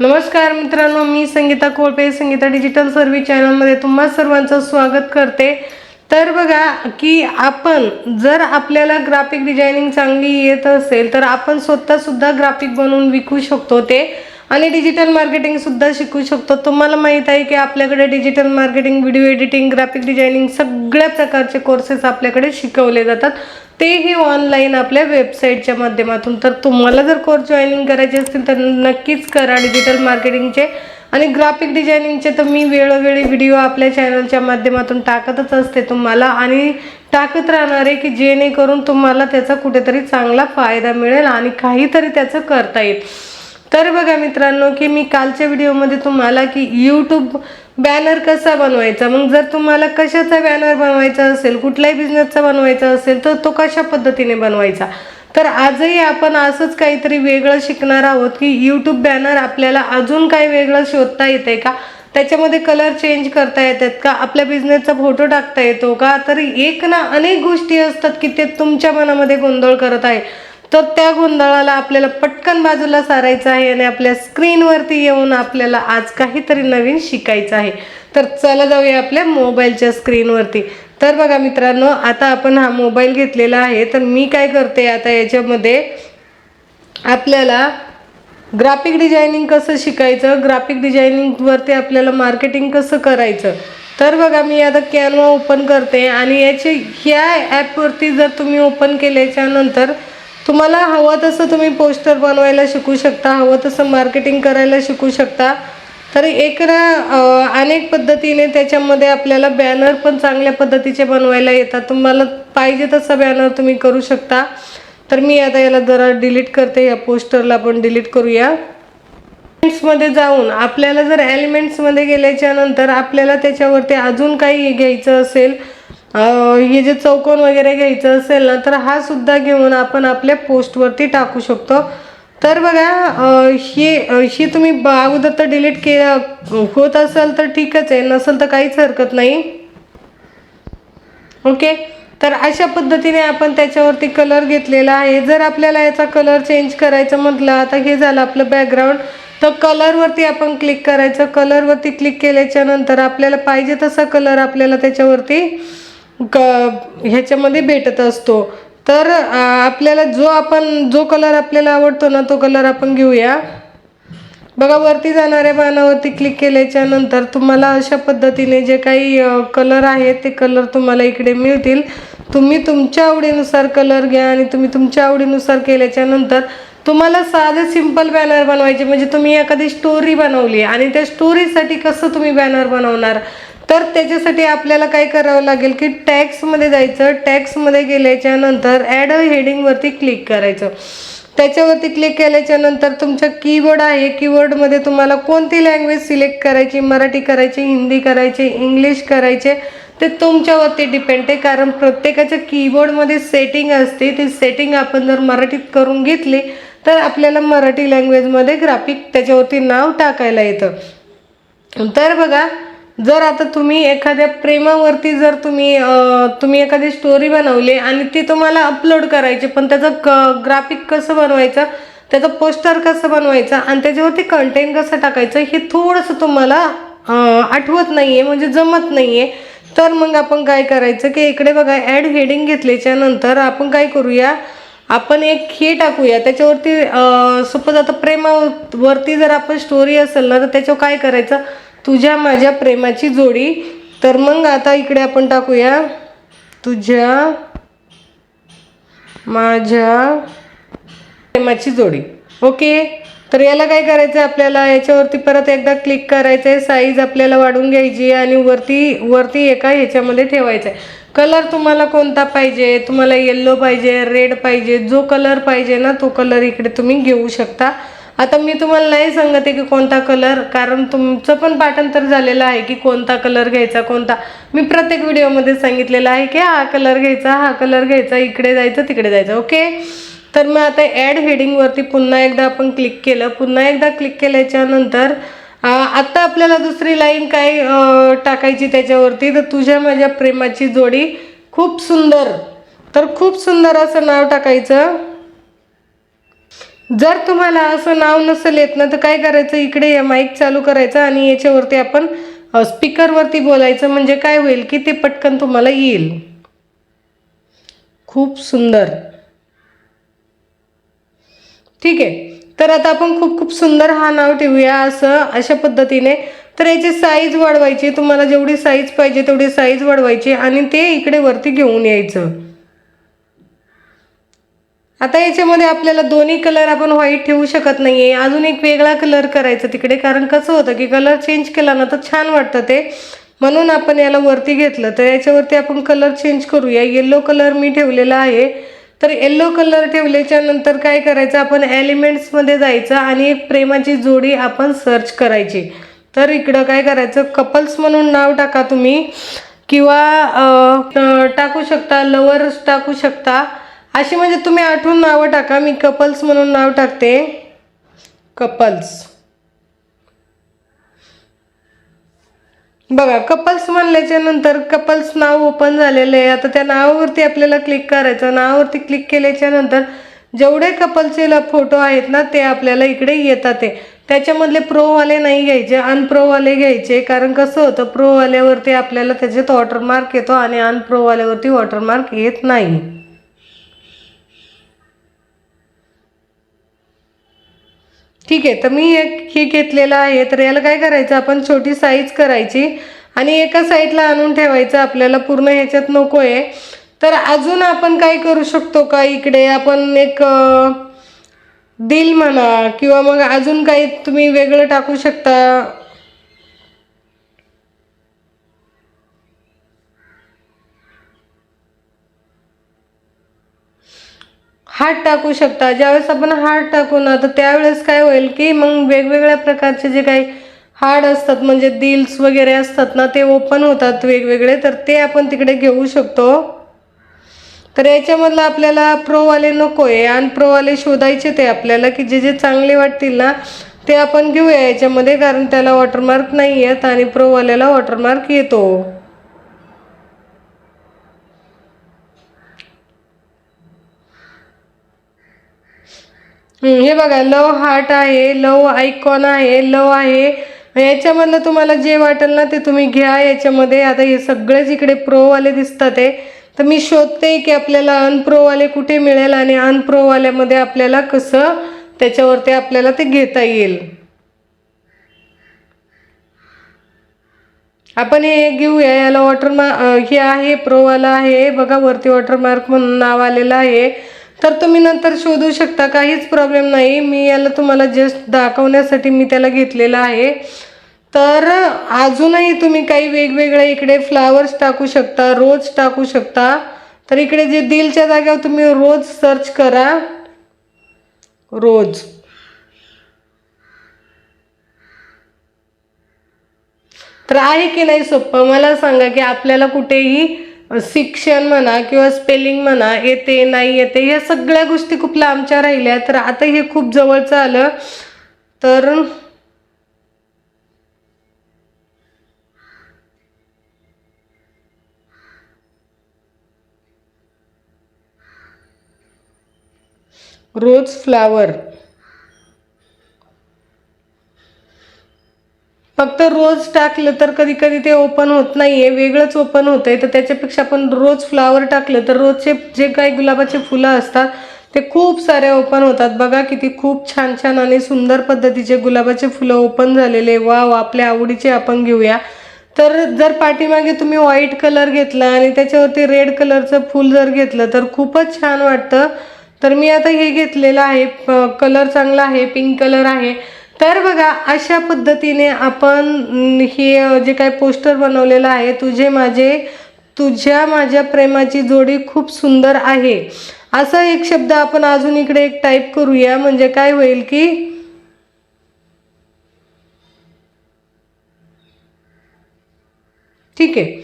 नमस्कार मित्रांनो मी संगीता कोळपे संगीता डिजिटल सर्व्हिस चॅनलमध्ये तुम्हा सर्वांचं स्वागत करते. तर बघा की आपण जर आपल्याला ग्राफिक डिझायनिंग चांगली येत असेल तर आपण स्वतःसुद्धा ग्राफिक बनवून विकू शकतो ते. आणि डिजिटल मार्केटिंगसुद्धा शिकू शकतो. तुम्हाला माहीत आहे की आपल्याकडे digital marketing video editing graphic designing सगळ्या प्रकारचे कोर्सेस आपल्याकडे शिकवले जातात. तेही ऑनलाईन आपल्या वेबसाईटच्या माध्यमातून. तर तुम्हाला जर कोर्स जॉईनिंग करायचे असतील तर नक्कीच करा डिजिटल मार्केटिंगचे आणि ग्राफिक डिझायनिंगचे तर मी वेळोवेळी व्हिडिओ आपल्या चॅनलच्या माध्यमातून टाकतच असते तुम्हाला. आणि टाकत राहणार आहे की जेणेकरून तुम्हाला त्याचा कुठेतरी चांगला फायदा मिळेल आणि काहीतरी त्याचं करता येईल. तर बघा मित्रांनो की मी कालच्या व्हिडिओमध्ये तुम्हाला की यूट्यूब बॅनर कसा बनवायचा? मग जर तुम्हाला कशाचा बॅनर बनवायचा असेल कुठल्याही बिझनेसचा बनवायचा असेल तर तो कशा पद्धतीने बनवायचा? तर आजही आपण असंच काहीतरी वेगळं शिकणार आहोत की यूट्यूब बॅनर आपल्याला अजून काही वेगळं शोधता येते का? त्याच्यामध्ये कलर चेंज करता येतात का? आपल्या बिझनेसचा फोटो टाकता येतो का? तर एक ना अनेक गोष्टी असतात की ते तुमच्या मनामध्ये गोंधळ करत आहे. तर त्या गोंधळाला आपल्याला पटकन बाजूला सारायचं आहे आणि आपल्या स्क्रीनवरती येऊन आपल्याला आज काहीतरी नवीन शिकायचं आहे. तर चला जाऊया आपल्या मोबाईलच्या स्क्रीनवरती तर बघा मित्रांनो आता आपण हा मोबाईल घेतलेला आहे. तर मी काय करते आता याच्यामध्ये आपल्याला ग्राफिक डिझायनिंग कसं शिकायचं ग्राफिक डिझायनिंगवरती आपल्याला मार्केटिंग कसं करायचं? तर बघा मी आता कॅनवा ओपन करते आणि याचे ह्या ॲपवरती जर तुम्ही ओपन केल्याच्यानंतर तुम्हाला हवं तसं तुम्ही पोस्टर बनवायला शिकू शकता हवं तसं मार्केटिंग करायला शिकू शकता. तर एक ना अनेक पद्धतीने त्याच्यामध्ये आपल्याला बॅनर पण चांगल्या पद्धतीचे बनवायला येतात. तुम्हाला पाहिजे तसा बॅनर तुम्ही करू शकता. तर मी आता याला जरा डिलीट करते या पोस्टरला पण डिलीट करूया. मध्ये जाऊन आपल्याला जर एलिमेंट्समध्ये गेल्याच्यानंतर आपल्याला त्याच्यावरती अजून काही घ्यायचं असेल हे जे चौकोन वगैरे घ्यायचं असेल ना तर हा सुद्धा घेऊन आपण आपल्या पोस्टवरती टाकू शकतो. तर बघा ही ही तुम्ही ब- अगोदर तर डिलीट के होत असेल तर ठीकच आहे नसेल तर काहीच हरकत नाही. ओके तर अशा पद्धतीने आपण त्याच्यावरती कलर घेतलेला आहे. जर आपल्याला याचा कलर चेंज करायचं म्हटलं आता हे झालं आपलं बॅकग्राऊंड तर कलरवरती आपण क्लिक करायचं. कलरवरती क्लिक केल्याच्यानंतर आपल्याला पाहिजे तसा कलर आपल्याला त्याच्यावरती क ह्याच्यामध्ये भेटत असतो. तर आपल्याला जो आपण जो कलर आपल्याला आवडतो ना तो कलर आपण घेऊया. बघा वरती जाणाऱ्या पानावरती क्लिक केल्याच्यानंतर तुम्हाला अशा पद्धतीने जे काही कलर आहेत ते कलर तुम्हाला इकडे मिळतील. तुम्ही तुमच्या आवडीनुसार कलर घ्या आणि तुम्ही तुमच्या आवडीनुसार केल्याच्यानंतर तुम्हाला साधे सिंपल बॅनर बनवायचे. म्हणजे तुम्ही एखादी स्टोरी बनवली आणि त्या स्टोरीसाठी कसं तुम्ही बॅनर बनवणार? तर त्याच्यासाठी आपल्याला काय करावं लागेल की टॅक्समध्ये जायचं. टॅक्समध्ये गेल्याच्यानंतर ॲड हेडिंगवरती क्लिक करायचं. त्याच्यावरती क्लिक केल्याच्यानंतर कीबोर्ड आहे. कीबोर्डमध्ये तुम्हाला कोणती लँग्वेज सिलेक्ट करायची? मराठी करायची हिंदी करायची इंग्लिश करायचे. ते तुमच्यावरती डिपेंड आहे. कारण प्रत्येकाच्या कीबोर्डमध्ये सेटिंग असते. ती सेटिंग आपण जर मराठीत करून घेतली तर आपल्याला मराठी लँग्वेजमध्ये ग्राफिक त्याच्यावरती नाव टाकायला येतं. तर बघा जर आता तुम्ही एखाद्या प्रेमावरती जर तुम्ही तुम्ही एखादी स्टोरी बनवली आणि ती तुम्हाला अपलोड करायची पण त्याचं क ग्राफिक कसं बनवायचं त्याचं पोस्टर कसं बनवायचं आणि त्याच्यावरती कंटेंट कसं टाकायचं हे थोडंसं तुम्हाला आठवत नाही आहे म्हणजे जमत नाही आहे तर मग आपण काय करायचं की इकडे बघा ॲड हेडिंग घेतल्याच्या नंतर आपण काय करूया? आपण एक हे टाकूया. त्याच्यावरती सपोज आता प्रेमावरती जर आपण स्टोरी असेल ना तर त्याच्यावर काय करायचं? तुझ्या माझ्या प्रेमाची जोडी. तर मग आता इकडे आपण टाकूया. तुझ्या माझ्या प्रेमाची जोडी. ओके? तर याला काय करायचं आहे आपल्याला? याच्यावरती परत एकदा क्लिक करायचं आहे साईज आपल्याला वाढून घ्यायची आहे आणि वरती वरती एका ह्याच्यामध्ये ठेवायचं आहे कलर तुम्हाला कोणता पाहिजे? तुम्हाला येल्लो पाहिजे रेड पाहिजे जो कलर पाहिजे ना तो कलर इकडे तुम्ही घेऊ शकता. आता मी तुम्हाला नाही सांगते की कोणता कलर कारण तुमचं पण पाठांतर झालेलं आहे की कोणता कलर घ्यायचा कोणता. मी प्रत्येक व्हिडिओमध्ये सांगितलेलं आहे की हा कलर घ्यायचा हा कलर घ्यायचा इकडे जायचं तिकडे जायचं ओके तर मग आता ॲड हेडिंगवरती पुन्हा एकदा आपण क्लिक केलं. पुन्हा एकदा क्लिक केल्याच्यानंतर आत्ता आपल्याला दुसरी लाईन काय टाकायची त्याच्यावरती? तर तुझ्या माझ्या प्रेमाची जोडी खूप सुंदर. तर खूप सुंदर असं नाव टाकायचं. जर तुम्हाला असं नाव नसेल येत ना तर काय करायचं? इकडे या माईक चालू करायचं आणि याच्यावरती आपण स्पीकरवरती बोलायचं. म्हणजे काय होईल की ते पटकन तुम्हाला येईल. खूप सुंदर. ठीक आहे. तर आता आपण खूप खूप सुंदर हा नाव ठेवूया असं अशा पद्धतीने. तर याची साईज वाढवायची. तुम्हाला जेवढी साईज पाहिजे तेवढी साईज वाढवायची आणि ते इकडे वरती घेऊन यायचं. आता याच्यामध्ये आपल्याला दोन्ही कलर आपण व्हाईट ठेवू शकत नाही आहे अजून एक वेगळा कलर करायचा तिकडे. कारण कसं होतं की कलर चेंज केला ना तर छान वाटतं ते. म्हणून आपण याला वरती घेतलं. तर याच्यावरती आपण कलर चेंज करूया. येल्लो कलर मी ठेवलेला आहे. तर येल्लो कलर ठेवल्याच्या नंतर काय करायचं? आपण एलिमेंट्समध्ये जायचं आणि एक प्रेमाची जोडी आपण सर्च करायची. तर इकडं काय करायचं? कपल्स म्हणून नाव टाका तुम्ही. किंवा टाकू शकता. लवर्स टाकू शकता. अशी म्हणजे तुम्ही आठवून नावं टाका. मी कपल्स म्हणून नाव टाकते. कपल्स. बघा कपल्स म्हणल्याच्या नंतर कपल्स नाव ओपन झालेलं आहे. आता त्या नावावरती आपल्याला क्लिक करायचं. नावावरती क्लिक केल्याच्यानंतर जेवढे कपलचे फोटो आहेत ना ते आपल्याला इकडे येतात ते त्याच्यामधले प्रोवाले नाही घ्यायचे अनप्रोवाले घ्यायचे. कारण कसं होतं प्रोवाल्यावरती आपल्याला त्याच्यात वॉटरमार्क येतो आणि अनप्रोवाल्यावरती वॉटरमार्क येत नाही. ठीक आहे तर मी एक हे घेतलेलं आहे. तर याला काय करायचं आपण छोटी साईज करायची आणि एका साईडला आणून ठेवायचं. आपल्याला पूर्ण ह्याच्यात नको आहे तर अजून आपण काय करू शकतो का इकडे? आपण एक दिल म्हणा किंवा मग अजून काही तुम्ही वेगळं टाकू शकता? हार्ट टाकू शकता. ज्यावेळेस आपण हार्ट टाकू ना तर त्यावेळेस काय होईल की मग वेगवेगळ्या प्रकारचे जे काही हार्ड असतात म्हणजे दिल्स वगैरे असतात ना ते ओपन होतात वेगवेगळे तर ते आपण तिकडे घेऊ शकतो. तर याच्यामधलं आपल्याला प्रोवाले नको आहे आणि प्रोवाले शोधायचे ते आपल्याला की जे जे चांगले वाटतील ना ते आपण घेऊया याच्यामध्ये कारण त्याला वॉटरमार्क नाही येत आणि प्रोवाल्याला वॉटरमार्क येतो. हे बघा लव हार्ट आहे लव आयकॉन आहे लव आहे. याच्यामधलं तुम्हाला जे वाटेल ना ते तुम्ही घ्या. याच्यामध्ये आता हे सगळेच इकडे प्रोवाले दिसतात आहे तर मी शोधते की आपल्याला अनप्रोवाले कुठे मिळेल आणि अनप्रोवाल्यामध्ये आपल्याला कसं त्याच्यावरती आपल्याला ते घेता येईल. आपण हे घेऊया याला वॉटरमार्क हे आहे प्रोवाला आहे. बघा वरती वॉटरमार्क म्हणून नाव आलेलं आहे. तर तुम्ही नंतर शोधू शकता काहीच प्रॉब्लेम नाही. मी याला तुम्हाला जस्ट दाखवण्यासाठी मी त्याला घेतलेलं आहे. तर अजूनही तुम्ही काही वेगवेगळे इकडे फ्लावर्स टाकू शकता रोज टाकू शकता. तर इकडे जे दिलच्या जाग्यावर तुम्ही रोज सर्च करा. रोज तर आहे की नाही सोपं मला सांगा की आपल्याला कुठेही शिक्षण म्हणा किंवा स्पेलिंग म्हणा येते नाही येते या सगळ्या गोष्टी खूप लांबच्या राहिल्या. तर आता हे खूप जवळचं आलं. तर रोज फ्लावर फक्त रोज टाकलं तर कधी कधी ते ओपन होत नाही आहे वेगळंच ओपन होत आहे तर त्याच्यापेक्षा आपण रोज फ्लावर टाकलं तर रोजचे जे काही गुलाबाचे फुलं असतात ते खूप सारे ओपन होतात. बघा किती खूप छान छान आणि सुंदर पद्धतीचे गुलाबाचे फुलं ओपन झालेले वाव आपल्या आवडीचे आपण घेऊया. तर जर पाठीमागे तुम्ही व्हाईट कलर घेतला आणि त्याच्यावरती रेड कलरचं फूल जर घेतलं तर खूपच छान वाटतं. तर मी आता हे घेतलेलं आहे. कलर चांगला आहे पिंक कलर आहे. तर बघा अशा पद्धतीने आपण हे जे काय पोस्टर बनवलेलं आहे तुझे माझे तुझ्या माझ्या प्रेमाची जोडी खूप सुंदर आहे. असा एक शब्द आपण अजून इकडे एक टाईप करूया म्हणजे काय होईल की ठीक आहे.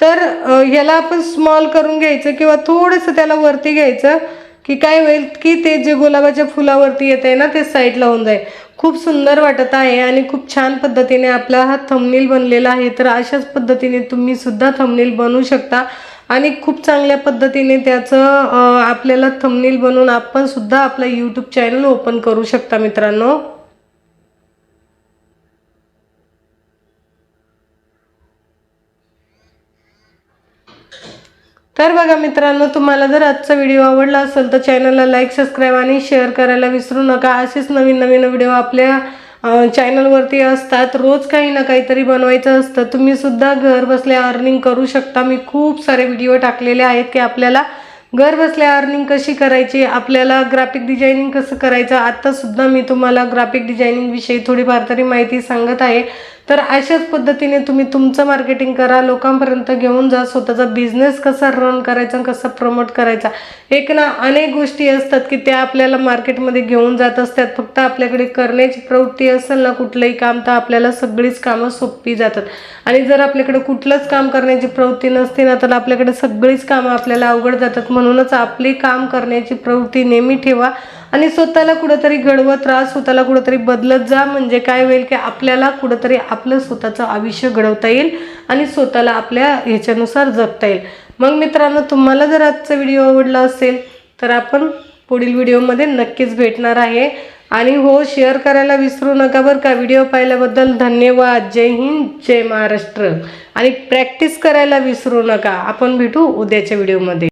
तर ह्याला आपण स्मॉल करून घ्यायचं किंवा थोडंसं त्याला वरती घ्यायचं. की काय होईल की ते जे गुलाबाच्या फुलावरती येत आहे ना ते साईडला होऊन जाईल. खूप सुंदर वाटत आहे आणि खूप छान पद्धतीने आपला हा थंबनेल बनलेला आहे. तर अशाच पद्धतीने तुम्ही सुद्धा थंबनेल बनवू शकता. आणि खूप चांगल्या पद्धतीने त्याचं आपल्याला थंबनेल बनवून आपण सुद्धा आपलं यूट्यूब चॅनल ओपन करू शकता मित्रांनो. तर बघा मित्रांनो तुम्हाला जर आजचा व्हिडिओ आवडला असेल तर चॅनलला लाईक सबस्क्राईब आणि शेअर करायला विसरू नका. असेच नवीन नवीन व्हिडिओ आपल्या चॅनलवरती असतात. रोज काही ना काहीतरी बनवायचं असतं. तुम्ही सुद्धा घर बसल्या अर्निंग करू शकता. मी खूप सारे व्हिडिओ टाकलेले आहेत की आपल्याला घर बसल्या अर्निंग कशी करायची आपल्याला ग्राफिक डिझायनिंग कसं करायचं. आत्तासुद्धा मी तुम्हाला ग्राफिक डिझायनिंगविषयी थोडीफार तरी माहिती सांगत आहे. तर अशाच पद्धतीने तुम्ही तुमचं मार्केटिंग करा लोकांपर्यंत घेऊन जा स्वतःचा बिझनेस कसा रन करायचा आणि कसा प्रमोट करायचा. एक ना अनेक गोष्टी असतात की त्या आपल्याला मार्केटमध्ये घेऊन जात असतात. फक्त आपल्याकडे करण्याची प्रवृत्ती असेल ना कुठलंही काम तर आपल्याला सगळीच कामं सोपी जातात. आणि जर आपल्याकडे कुठलंच काम करण्याची प्रवृत्ती नसते ना तर आपल्याकडे सगळीच कामं आपल्याला अवघड जातात. म्हणूनच आपली काम करण्याची प्रवृत्ती नेहमी ठेवा. आणि स्वतःला कुठंतरी घडवत राहा स्वतःला कुठंतरी बदलत जा. म्हणजे काय होईल की आपल्याला कुठंतरी आपलं स्वतःचं आयुष्य घडवता येईल आणि स्वतःला आपल्या ह्याच्यानुसार जगता येईल. मग मित्रांनो तुम्हाला जर आजचा व्हिडिओ आवडला असेल तर आपण पुढील व्हिडिओमध्ये नक्कीच भेटणार आहे. आणि हो शेअर करायला विसरू नका बरं का. व्हिडिओ पाहिल्याबद्दल धन्यवाद. जय हिंद जय महाराष्ट्र. आणि प्रॅक्टिस करायला विसरू नका. आपण भेटू उद्याच्या व्हिडिओमध्ये.